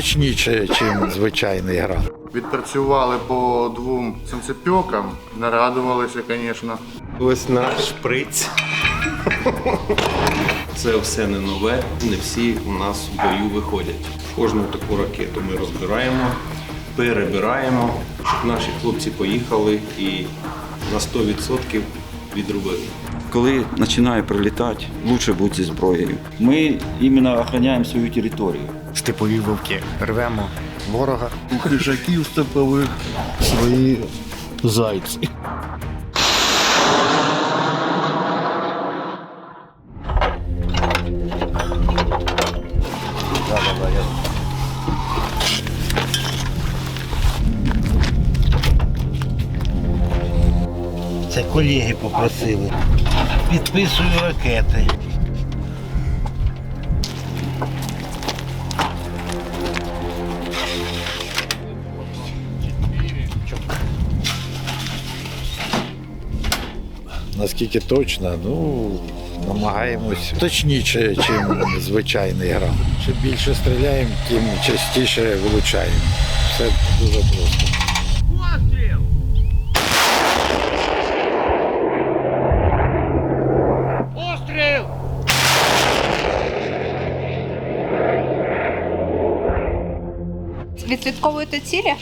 точніше, ніж звичайний град. Відпрацювали по двом санцепьокам, нарадувалися, звісно. Ось наш шприц. Це все не нове, не всі у нас в бою виходять. Кожну таку ракету ми розбираємо, перебираємо, щоб наші хлопці поїхали і на 100% відробили. Коли починає прилітати, лучше бути зі зброєю. Ми іменно охороняємо свою територію. Степові вовки. Рвемо ворога. У хижаків степових свої зайці. Це колеги попросили. Підписую ракети. Наскільки точно, ну намагаємось точніше, ніж звичайний град. Чим більше стріляємо, тим частіше влучаємо. Все дуже просто. Відслідковуєте цілі?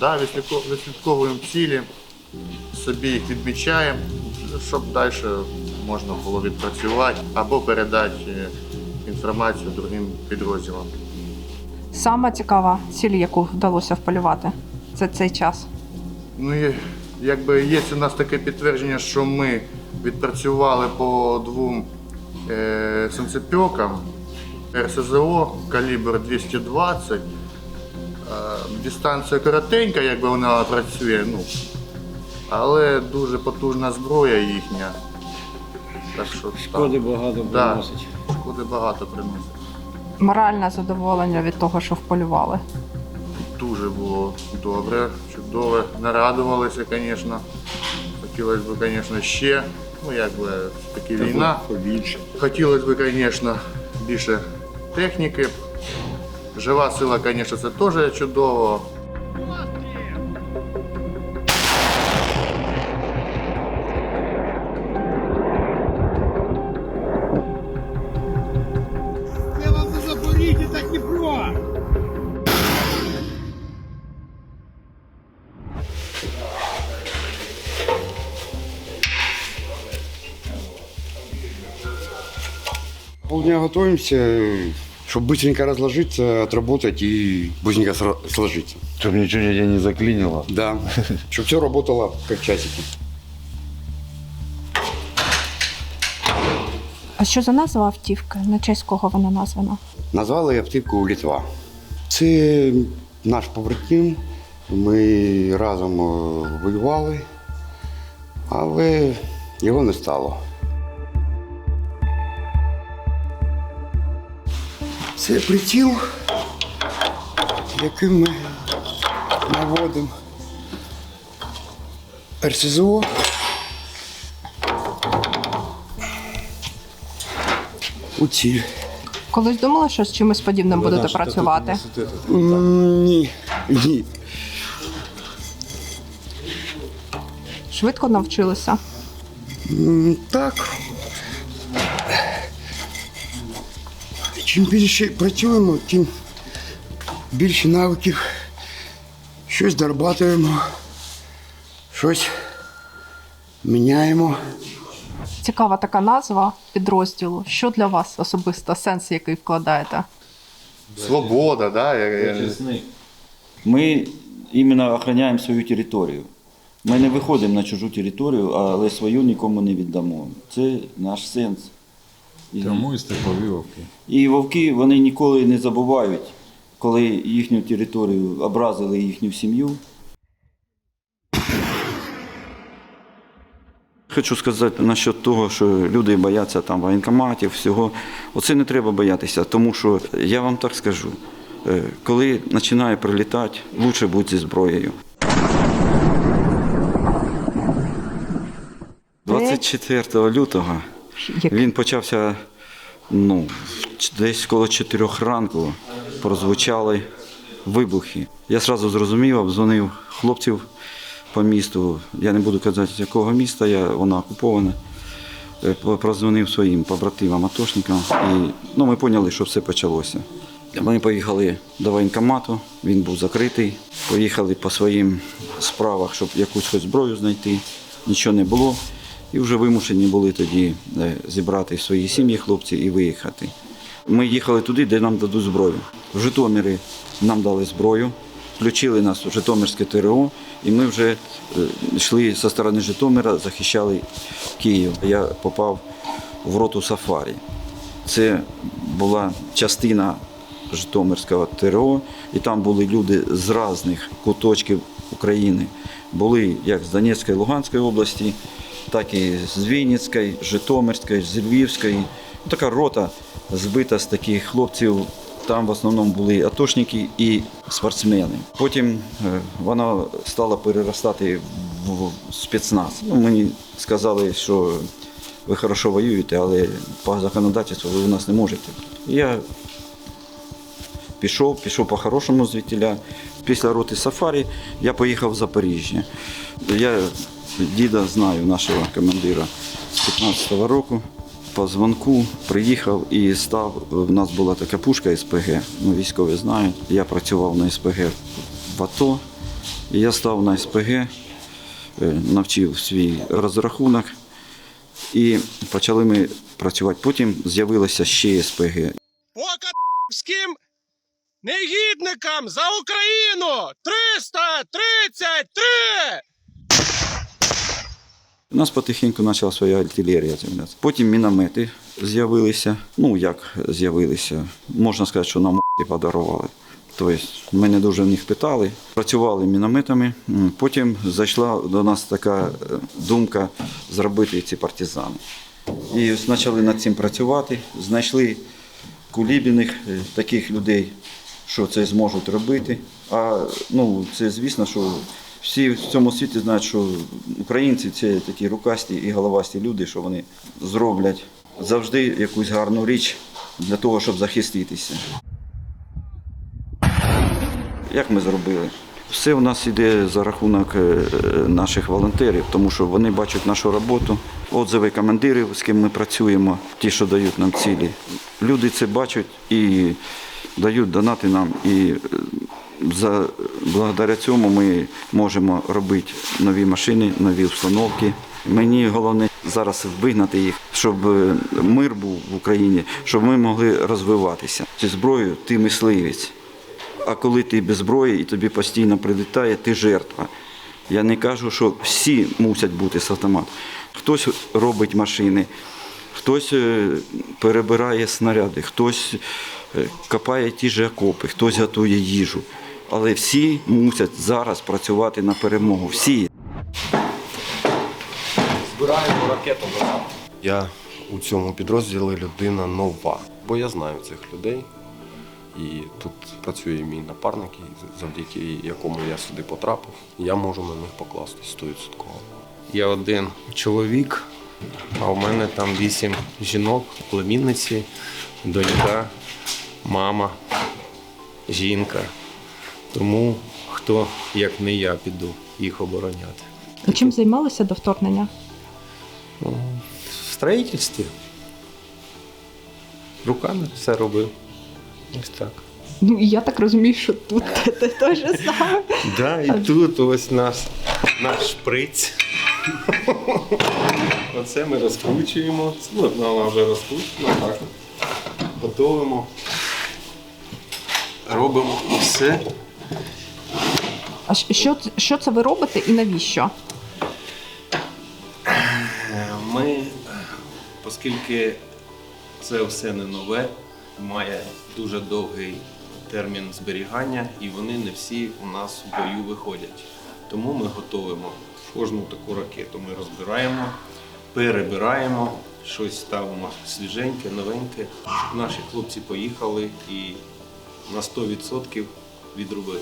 Да, відслідко- відслідковуємо цілі, собі їх відмічаємо, щоб далі можна було відпрацювати або передати е, інформацію другим підрозділам. Сама цікава ціль, яку вдалося вполювати за цей час. Ну і якби є у нас таке підтвердження, що ми відпрацювали по двом е, санцепьокам РСЗО калібр 220. Е, дистанція коротенька, якби вона працює, ну, але дуже потужна зброя їхня. Так що, Шкоди багато приносить. Шкоди багато приносить. Моральне задоволення від того, що вполювали. Дуже було добре, чудово. Нарадувалися, звісно. Хотілося б, звісно, ще. Ну, якби таки війна. Побільше. Хотілося б, звісно, більше техніки. Жива сила, звісно, це теж чудово. Полдня готовимся, чтобы быстренько разложиться, отработать и быстренько сра- сложиться. Щоб нічого ніде не заклинило. Да, чтобы все работало как часики. А що за назва автівки? На честь кого вона названа? Назвали автівку Літва. Це наш побратим. Ми разом е, воювали, але його не стало. Це приціл, яким ми наводимо РСЗО. У ціль. Колись думали, що з чимось подібним будете працювати? М, Ні, ні. Швидко навчилися. М, Так. Чим більше працюємо, тим більше навиків. Щось дорабатуємо, щось міняємо. Цікава така назва підрозділу. Що для вас особисто сенс, який вкладаєте? Свобода, да? я- я- Ми іменно охороняємо свою територію. Ми не виходимо на чужу територію, але свою нікому не віддамо. Це наш сенс. І, Тому і степові вовки. і вовки вони ніколи не забувають, коли їхню територію образили їхню сім'ю. Хочу сказати насчет того, що люди бояться там воєнкоматів, всього. Оце не треба боятися, тому що я вам так скажу, е, коли починає прилітати, лучше бути зі зброєю. 24 лютого Як- він почався ну, десь коло 4 ранку. Прозвучали вибухи. Я одразу зрозумів, обдзвонив хлопців по місту. Я не буду казати, з якого міста я, вона окупована. Е, Прозвонив своїм побратимам, атошникам, і ну, ми поняли, що все почалося. Ми поїхали до воєнкомату, він був закритий. Поїхали по своїм справах, щоб якусь хоч зброю знайти. Нічого не було. І вже вимушені були тоді е, зібрати свої сім'ї хлопці і виїхати. Ми їхали туди, де нам дадуть зброю. В Житомирі нам дали зброю, включили нас у Житомирське ТРО, і ми вже е, йшли зі сторони Житомира, захищали Київ. Я попав в роту Сафарі. Це була частина Житомирського ТРО, і там були люди з різних куточків України. Були як з Донецької, Луганської області, так і з Вінницької, Житомирської, з Львівської. Така рота збита з таких хлопців. Там в основному були атошники і спортсмени. Потім е, вона стала переростати в спецназ. Ну, мені сказали, що ви хорошо воюєте, але по законодавству ви у нас не можете. Я пішов, пішов по-хорошому звідтіля. Після роти сафарі я поїхав в Запоріжжя. Я діда знаю, нашого командира з 15-го року. По дзвонку приїхав і став. У нас була така пушка СПГ, ну, військові знають. Я працював на СПГ в АТО. І я став на СПГ, е, навчив свій розрахунок. І почали ми працювати. Потім з'явилося ще СПГ. По капським негідникам за Україну 333! У нас потихеньку почала своя артилерія з'являтися. Потім міномети з'явилися. Ну як з'явилися? Можна сказати, що нам м***і подарували. Тобто ми не дуже в них питали. Працювали мінометами. Потім зайшла до нас така е, думка зробити ці партизани. І почали над цим працювати. Знайшли кулібіних е, таких людей, що це зможуть робити. А ну, це звісно, що всі в цьому світі знають, що українці це такі рукасті і головасті люди, що вони зроблять завжди якусь гарну річ для того, щоб захиститися. Як ми зробили? Все у нас йде за рахунок е, наших волонтерів, тому що вони бачать нашу роботу, отзиви командирів, з ким ми працюємо, ті, що дають нам цілі. Люди це бачать і дають донати нам. І е, за, благодаря цьому ми можемо робити нові машини, нові установки. Мені головне зараз вигнати їх, щоб е, мир був в Україні, щоб ми могли розвиватися. Зі зброєю ти мисливець. А коли ти без зброї і тобі постійно прилітає, ти жертва. Я не кажу, що всі мусять бути з автоматом. Хтось робить машини, хтось е, перебирає снаряди, хтось е, копає ті ж окопи, хтось готує їжу. Але всі мусять зараз працювати на перемогу. Всі. Збираємо ракету. Я у цьому підрозділі людина нова, бо я знаю цих людей. І тут працює мій напарник, завдяки якому я сюди потрапив. Я можу на них покластись 100%. Я один чоловік, а у мене там вісім жінок, племінниці, донька, мама, жінка. Тому хто, як не я, піду їх обороняти. А чим займалися до вторгнення? В строїтельстві руками все робив. Ось так. Ну і я так розумію, що тут те те ж саме. Да, і тут ось наш, наш шприц. Оце ми розкручуємо. Це ну, вона вже розкручена. Так. Готовимо. Робимо все. А що, що це ви робите і навіщо? Ми, оскільки це все не нове, має дуже довгий термін зберігання, і вони не всі у нас в бою виходять. Тому ми готуємо кожну таку ракету. Ми розбираємо, перебираємо, щось ставимо свіженьке, новеньке. Наші хлопці поїхали і на 100% відробили.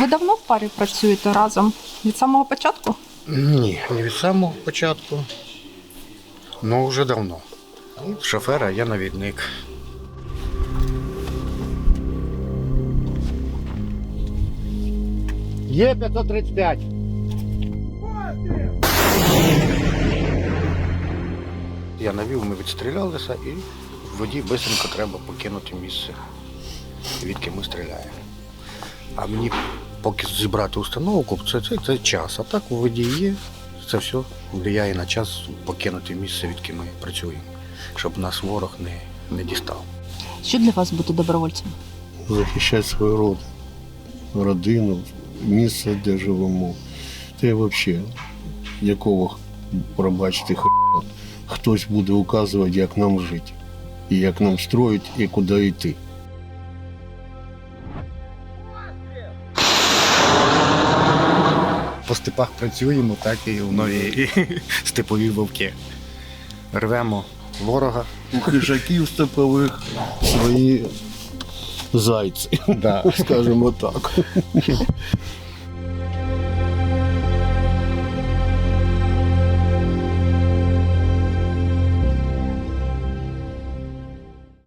Ви давно в парі працюєте разом? Від самого початку? Ні, не від самого початку. Ну, вже давно. Шофер, а я навідник. Є 535. Я навів, ми відстрілялися і в воді бисенько треба покинути місце, відки ми стріляємо. А мені поки зібрати установку, це, це, це час. А так у воді є, це все впливає на час покинути місце, відки ми працюємо, щоб нас ворог не, не дістав. Що для вас бути добровольцем? Захищати свою родину, родину, місце, де живемо. Й взагалі, якого, пробачте, х**, хтось буде указувати, як нам жити, і як нам строїти, і куди йти. Степах працюємо, так і у нові степові вовки. Рвемо ворога. У хижаків степових свої зайці, Да. скажімо так.